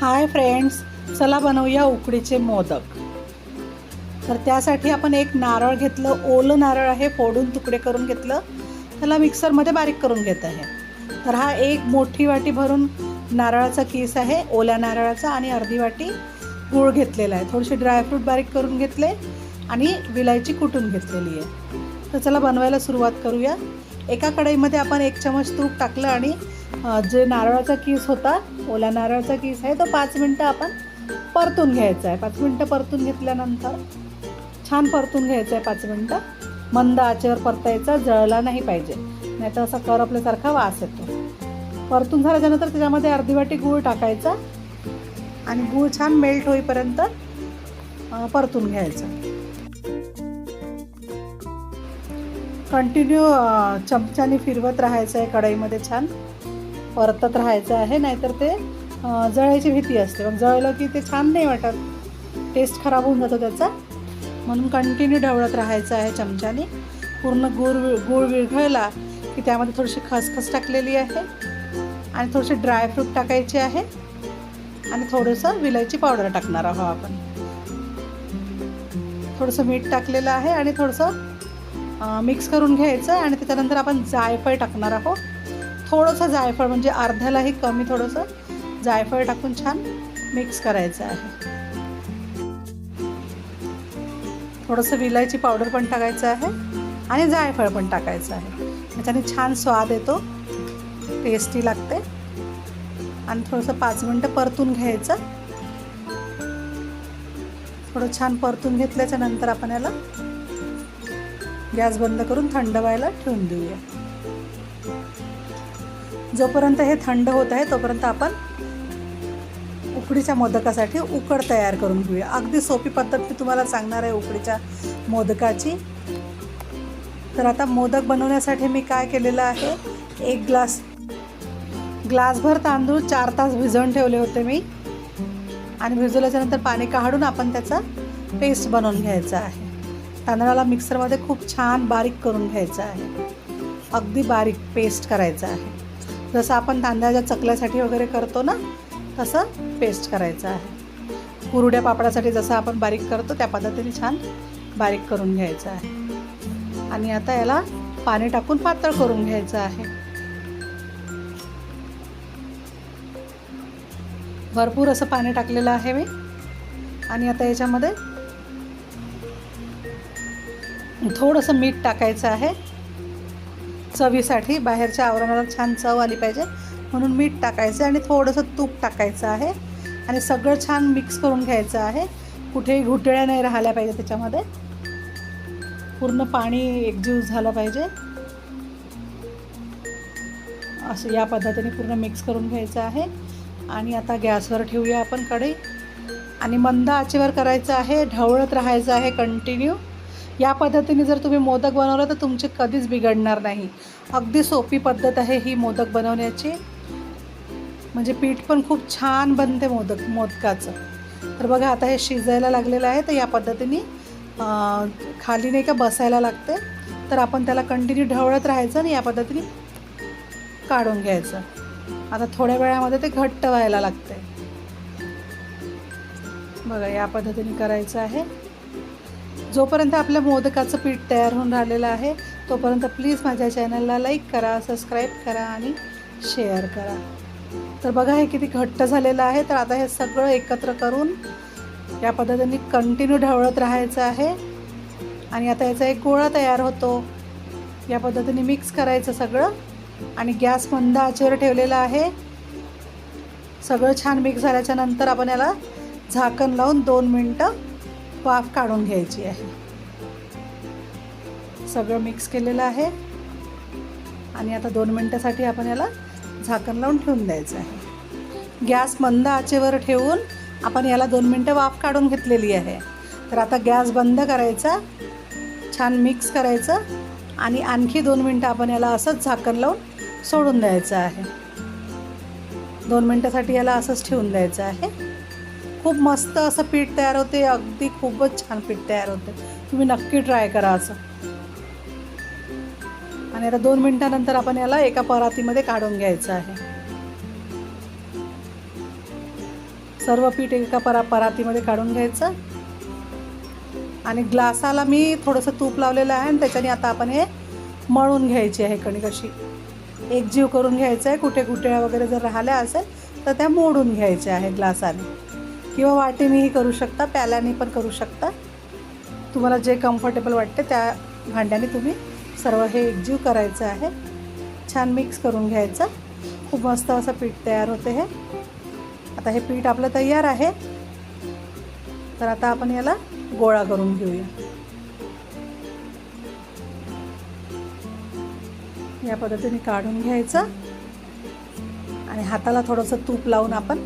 Hi friends चला बनवूया उकडीचे मोदक. तर त्यासाठी आपण एक नारळ घेतलं ओलं नारळ आहे फोडून तुकडे करून घेतलं. त्याला मिक्सरमध्ये बारीक करून घेत आहे. तर हा एक मोठी वाटी भरून नारळाचा केस आहे ओल्या नारळाचा आणि अर्धी वाटी गूळ घेतलेला आहे. थोडेसे ड्रायफ्रूट बारीक करून घेतले आणि विलायची कुटून घेतलेली आहे. तर चला बनवायला सुरुवात करूया. एका कढईमध्ये आपण एक चमच तूप टाकलं आणि जे नारळाचा केस होता ओला नारळाचा केस आहे तो पाच मिनटं आपण परतून घ्यायचा आहे. पाच मिनटं परतून घेतल्यानंतर छान परतून घ्यायचं आहे पाच मिनटं. मंद आचेवर परतायचा जळला नाही पाहिजे. नाही तर असा करपल्यासारखा वास येतो. परतून झाल्याच्यानंतर त्याच्यामध्ये अर्धी वाटी गूळ टाकायचा आणि गूळ छान मेल्ट होईपर्यंत परतून घ्यायचा. कंटिन्यू चमच्याने फिरवत राहायचं आहे कढईमध्ये छान. परतत राहायचं आहे नाहीतर ते जळायची भीती असते. मग जळलं की ते छान नाही वाटत. टेस्ट खराब होऊन जातो त्याचा. म्हणून कंटिन्यू ढवळत राहायचं आहे चमच्याने. पूर्ण गूळ गुळ गूळ विरघळला की त्यामध्ये थोडीशी खसखस टाकलेली आहे आणि थोडेसे ड्रायफ्रूट टाकायचे आहे आणि थोडंसं विलायची पावडर टाकणार आहोत आपण. थोडंसं मीठ टाकलेलं आहे आणि थोडंसं मिक्स करून घ्यायचं आणि त्याच्यानंतर आपण जायफळ टाकणार आहोत. थोडंसं जायफळ म्हणजे अर्ध्यालाही कमी थोडंसं जायफळ टाकून छान मिक्स करायचं आहे. थोडंसं विलायची पावडर पण टाकायचं आहे आणि जायफळ पण टाकायचं आहे. त्याच्याने छान स्वाद येतो टेस्टी लागते. आणि थोडंसं पाच मिनटं परतून घ्यायचं. थोडं छान परतून घेतल्याच्या नंतर आपण याला गॅस बंद करून थंड व्हायला ठेवून देऊया. जोपर्यंत हे थंड होत आहे तोपर्यंत आपण उकडीच्या मोदकासाठी उकड तयार करून घेऊया. अगदी सोपी पद्धत मी तुम्हाला सांगणार आहे उकडीच्या मोदकाची. तर आता मोदक बनवण्यासाठी मी काय केलेलं आहे? एक ग्लास ग्लासभर तांदूळ चार तास भिजवून ठेवले होते मी. आणि भिजवल्याच्यानंतर पाणी काढून आपण त्याचा पेस्ट बनवून घ्यायचा आहे. तांदळाला मिक्सरमध्ये खूप छान बारीक करून घ्यायचं आहे. अगदी बारीक पेस्ट करायचं आहे. जसं आपण तांदळाच्या चकल्यासाठी वगैरे करतो ना तसं पेस्ट करायचं आहे. कुरड्या पापडासाठी जसं आपण बारीक करतो त्या पद्धतीने छान बारीक करून घ्यायचं आहे. आणि आता याला पाणी टाकून पातळ करून घ्यायचं आहे. भरपूर असं पाणी टाकलेलं आहे मी. आणि आता याच्यामध्ये थोडंसं मीठ टाकायचं आहे. चवीसाठी बाहेरच्या आवरणाला छान चव आली पाहिजे. म्हणून मीठ टाकायचं आणि थोडंसं तूप टाकायचं आहे. आणि सगळं छान मिक्स करून घ्यायचं आहे. कुठेही घुटळ्या नाही राहिल्या पाहिजे त्याच्यामध्ये. पूर्ण पाणी एकजीव झालं पाहिजे. असं या पद्धतीने पूर्ण मिक्स करून घ्यायचं आहे. आणि आता गॅसवर ठेवूया आपण कढई. आणि मंद आचेवर करायचं आहे. ढवळत राहायचं आहे कंटिन्यू. या पद्धतीने जर तुम्ही मोदक बनवलं तर तुमचे कधीच बिघडणार नाही. अगदी सोपी पद्धत आहे ही मोदक बनवण्याची. म्हणजे पीठ पण खूप छान बनते मोदक मोदकाचं. तर बघा आता हे शिजायला लागलेलं आहे तर या पद्धतीने खाली नाही का बसायला लागते. तर आपण त्याला कंटिन्यू ढवळत राहायचं आणि या पद्धतीने काढून घ्यायचं. आता थोड्या वेळामध्ये ते घट्ट व्हायला लागते. बघा या पद्धतीने करायचं आहे. जोपर्यंत आपल्या मोदकाचं पीठ तयार होऊन राहिलेलं आहे तोपर्यंत प्लीज माझ्या चॅनलला लाईक करा सबस्क्राईब करा आणि शेअर करा. तर बघा हे किती घट्ट झालेलं आहे. तर आता हे सगळं एकत्र करून या पद्धतीने कंटिन्यू ढवळत राहायचं आहे. आणि आता याचा एक गोळा तयार होतो. या पद्धतीने मिक्स करायचं सगळं. आणि गॅस मंद आचेवर ठेवलेला आहे. सगळं छान मिक्स झाल्याच्यानंतर आपण याला झाकण लावून दोन मिनटं वाफ काढून घ्यायची आहे. सगळं मिक्स केलेलं आहे. आणि आता दोन मिनटासाठी आपण याला झाकण लावून ठेवून द्यायचं आहे. गॅस मंद आचेवर ठेवून आपण याला दोन मिनटं वाफ काढून घेतलेली आहे. तर आता गॅस बंद करायचा छान मिक्स करायचं आणि आणखी दोन मिनटं आपण याला असंच झाकण लावून सोडून द्यायचं आहे. दोन मिनटासाठी याला असंच ठेवून द्यायचं आहे. खूप मस्त असं पीठ तयार होते. अगदी खूपच छान पीठ तयार होते. तुम्ही नक्की ट्राय करा असं. आणि आता दोन मिनटानंतर आपण याला एका परातीमध्ये काढून घ्यायचं आहे. सर्व पीठ एका परा परातीमध्ये काढून घ्यायचं. आणि ग्लासाला मी थोडंसं तूप लावलेलं आहे आणि त्याच्याने आता आपण हे मळून घ्यायची आहे कणिक अशी. एकजीव करून घ्यायचं आहे. कुठे कुठे वगैरे जर राहिल्या असेल तर त्या मोडून घ्यायच्या आहे ग्लासाने. किंवा वाटीनेही करू शकता प्याल्याने पण करू शकता. तुम्हाला जे कम्फर्टेबल वाटते त्या भांड्याने तुम्ही सर्व हे एकजीव करायचं आहे. छान मिक्स करून घ्यायचं. खूप मस्त असं पीठ तयार होते हे. आता हे पीठ आपलं तयार आहे. तर आता आपण याला गोळा करून घेऊया. या पद्धतीने काढून घ्यायचं. आणि हाताला थोडंसं तूप लावून आपण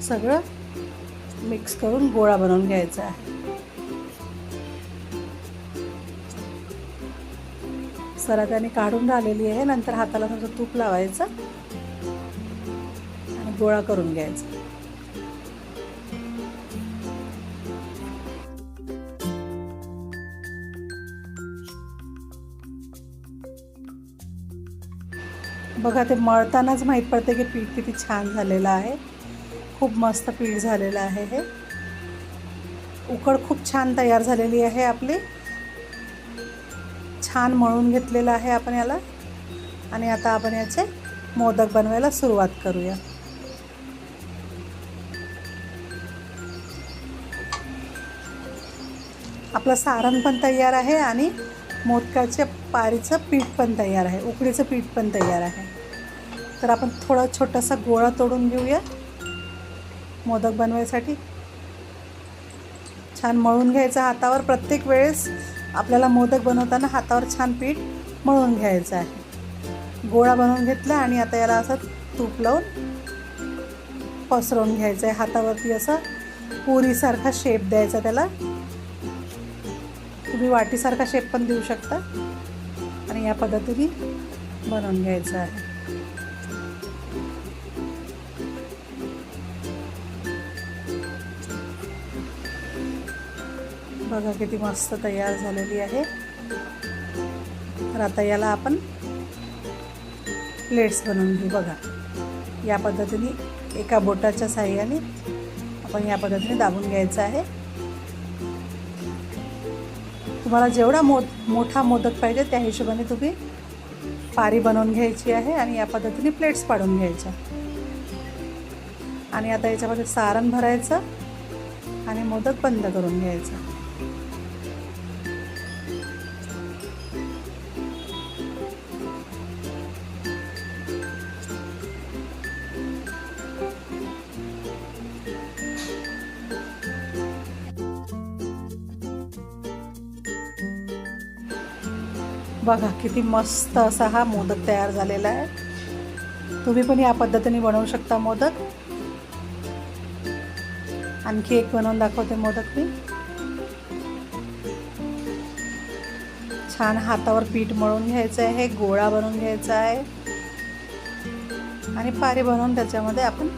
सगळं मिक्स करून गोळा बनवून घ्यायचा आहे. सरा त्याने काढून राहिलेली आहे. नंतर हाताला थोडं तूप लावायचं आणि गोळा करून घ्यायचा. बघा ते मळतानाच माहीत पडते की पीठ किती छान झालेलं आहे. खूप मस्त पीठ झालेलं आहे हे. उकड खूप छान तयार झालेली आहे आपली. छान मळून घेतलेलं आहे आपण याला. आणि आता आपण याचे मोदक बनवायला सुरुवात करूया. आपलं सारण पण तयार आहे आणि मोदकाच्या पारीचं पीठ पण तयार आहे. उकडीचं पीठ पण तयार आहे. तर आपण थोडं छोटासा गोळा तोडून घेऊया. मोदक बनवायसाठी. छान मळून घ्यायचं हातावर. प्रत्येक वेळेस आपल्याला मोदक बनवताना हातावर छान पीठ मळून घ्यायचं आहे. गोळा बनवून घेतला आणि आता याला असं तूप लावून पसरवून घ्यायचं आहे. हातावरती असं पुरीसारखा शेप द्यायचा त्याला. तुम्ही वाटीसारखा शेप पण देऊ शकता. आणि या पद्धतीने बनवून घ्यायचं आहे. बघा किती मस्त तयार झालेली आहे. तर आता याला आपण प्लेट्स बनवून घेऊ बघा. या पद्धतीने एका बोटाच्या साह्याने आपण या पद्धतीने दाबून घ्यायचं आहे. तुम्हाला जेवढा मो मोठा मोदक पाहिजे त्या हिशोबाने तुम्ही पारी बनवून घ्यायची आहे आणि या पद्धतीने प्लेट्स पाडून घ्यायच्या. आणि आता याच्यामध्ये सारण भरायचं आणि मोदक बंद करून घ्यायचं. बघा किती मस्त असा हा मोदक तयार झालेला आहे. तुम्ही पण या पद्धतीने बनवू शकता मोदक. आणखी एक बनवून दाखवते मोदक मी. छान हातावर पीठ मळून घ्यायचं आहे गोळा बनवून घ्यायचा आहे. आणि पारी बनवून त्याच्यामध्ये आपण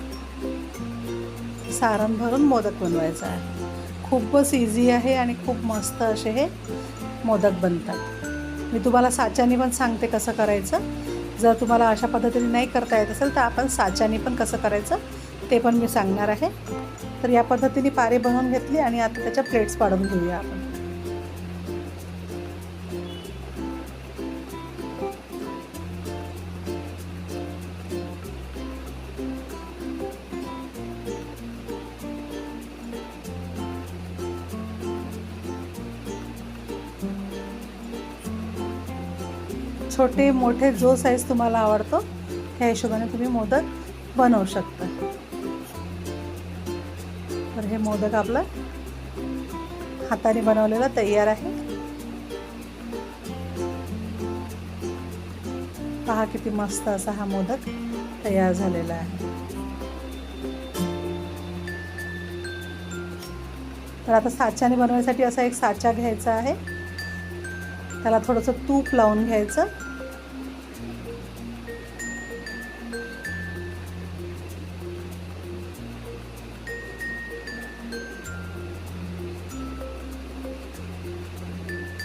सारण भरून मोदक बनवायचं आहे. खूपच इझी आहे आणि खूप मस्त असे हे मोदक बनतात. मी तुम्हाला साच्याने पण सांगते कसं करायचं. जर तुम्हाला अशा पद्धतीने नाही करता येत असेल तर आपण साच्याने पण कसं करायचं ते पण मी सांगणार आहे. तर या पद्धतीने पारे बनवून घेतली आणि आता त्याच्या प्लेट्स पाडून घेऊया आपण. छोटे मोठे जो साईज तुम्हाला आवडतो त्या हिशोबाने तुम्ही मोदक बनवू शकता. तर हे मोदक आपलं हाताने बनवलेला तयार आहे. पहा किती मस्त असा हा मोदक तयार झालेला आहे. तर आता साच्याने बनवण्यासाठी असा एक साचा घ्यायचा आहे. त्याला थोडंसं तूप लावून घ्यायचं.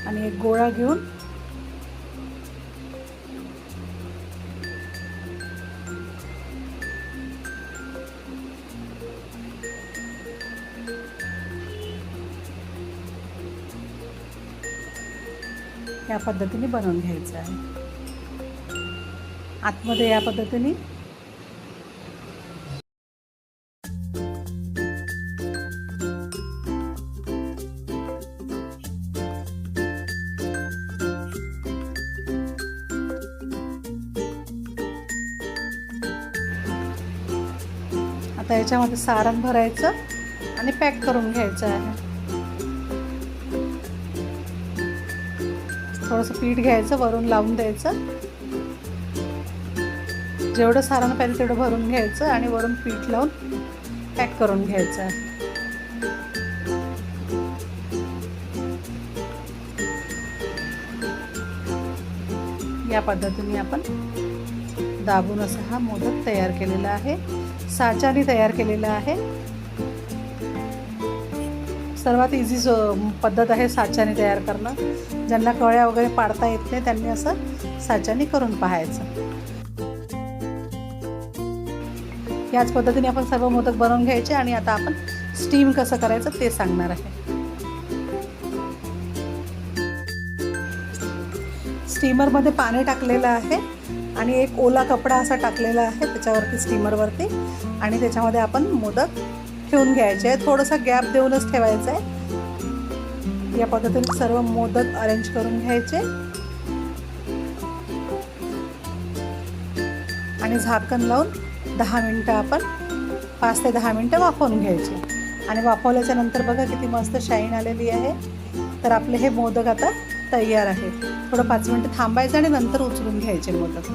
आणि एक गोळा घेऊन या पद्धतीने बनवून घ्यायचं आहे. आतमध्ये या पद्धतीने आता याच्यामध्ये सारण भरायचं आणि पॅक करून घ्यायचं आहे. थोडंसं पीठ घ्यायचं वरून लावून द्यायचं. जेवढं सारण पाहिजे तेवढं भरून घ्यायचं आणि वरून पीठ लावून पॅक करून घ्यायचं आहे. या पद्धतीने आपण दाबून असा हा मोदक तयार केलेला आहे. साच्याने तयार केलेलं आहे. सर्वात इझी पद्धत आहे साच्याने तयार करणं. ज्यांना कळ्या वगैरे पाडता येत नाही त्यांनी असं साच्याने करून पाहायचं. याच पद्धतीने आपण सर्व मोदक बनवून घ्यायचे आणि आता आपण स्टीम कसं करायचं ते सांगणार आहे. स्टीमरमध्ये पाणी टाकलेलं आहे. आणि एक ओला कपडा असा टाकलेला आहे त्याच्यावरती स्टीमरवरती आणि त्याच्यामध्ये आपण मोदक ठेवून घ्यायचे आहे थोडंसं गॅप देऊनच ठेवायचं आहे. या पद्धतीने सर्व मोदक अरेंज करून घ्यायचे. आणि झाकण लावून दहा मिनटं आपण पाच ते दहा मिनटं वाफवून घ्यायचे. आणि वाफवल्याच्या नंतर बघा किती मस्त शाईन आलेली आहे. तर आपले हे मोदक आता तयार आहे. थोडं पाच मिनटं थांबायचं आणि नंतर उचलून घ्यायचे मोदक.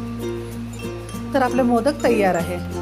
तर आपले मोदक तयार आहे.